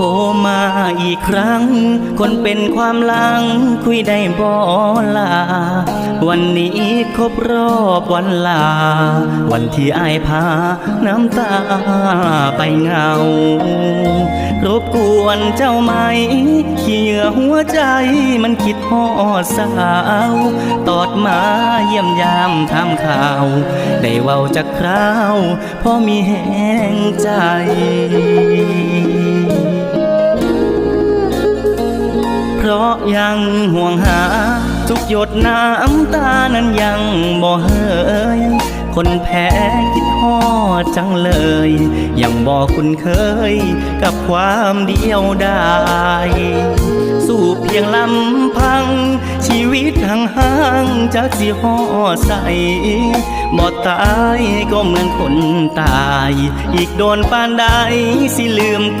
รมาอีกครั้ง คนเป็นความลังคุยได้บ่ลา วันนี้ครบรอบวันลา วันที่อายพาน้ำตาไปเหงารบกวนเจ้าไหมเขียหัวใจมันคิดฮอดสาว ตอดมาเยี่ยมยามทำข่าว ได้เว้าจากคราวพอมีแห้งใจ ราะยังห่วงหา ทุกหยดน้ำตานั้นยังบ่เฮยคนแพ้คิดฮอดจังเลย ยังบ่คุ้นเคยกับความเดียวดายสู้เพียงลำพัง ชีวิตห่างห่างๆจากสิฮอใสบ่ตายก็เหมือนคนตาย อีกโดนปานใดสิลืมก็